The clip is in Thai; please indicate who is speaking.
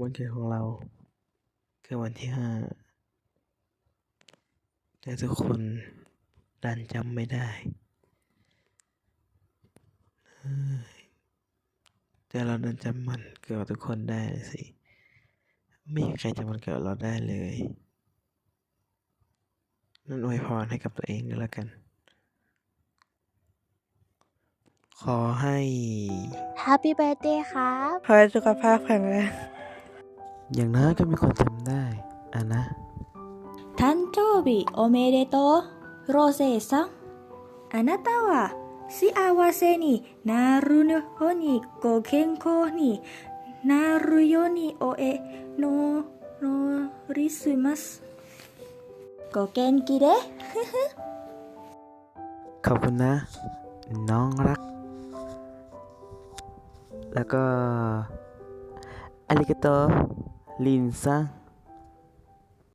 Speaker 1: วันเกิดของเราคือวันที่ห้าแต่ทุกคนดันจำไม่ได้เฮ้ยแต่เราดันจำมันเกิดของทุกคนได้สิ ไม่มีใครจำวันเกิดเราได้เลย นั่นอวยพรให้กับตัวเองก็แล้วกัน ขอให้
Speaker 2: Happy Birthday ครับ
Speaker 3: ขอให้สุขภาพแข็งแรง
Speaker 1: อย่างน้อยก็มีคนจำได้อ่ะนะ
Speaker 4: 誕生日おめでとうロゼさんあなたは幸せになるようにご健康になるようにおえののりすますご元気で
Speaker 1: ขอบคุณนะ น้องรัก แล้วก็อาริกาโต ลินซัง